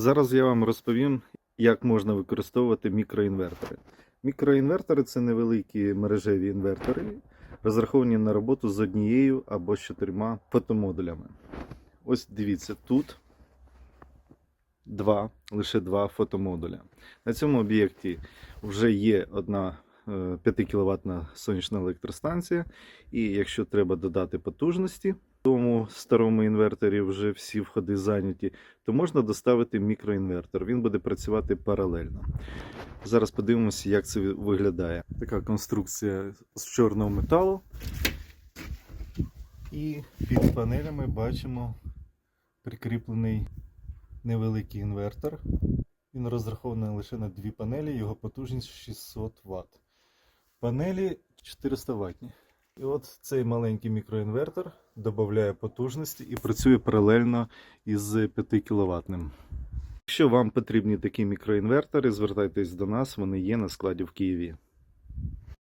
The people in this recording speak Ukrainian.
Зараз я вам розповім, як можна використовувати мікроінвертори. Мікроінвертори це невеликі мережеві інвертори, розраховані на роботу з однією або з чотирма фотомодулями. Ось дивіться, тут два, лише два фотомодуля. На цьому об'єкті вже є одна 5 кВт сонячна електростанція, і якщо треба додати потужності, тому старому інверторі вже всі входи зайняті, то можна доставити мікроінвертор. Він буде працювати паралельно. Зараз подивимося, як це виглядає. Така конструкція з чорного металу. І під панелями бачимо прикріплений невеликий інвертор. Він розрахований лише на дві панелі, його потужність 600 Вт. Панелі 400 Вт. І от цей маленький мікроінвертор додає потужності і працює паралельно із 5 кВт. Якщо вам потрібні такі мікроінвертори, звертайтесь до нас, вони є на складі в Києві.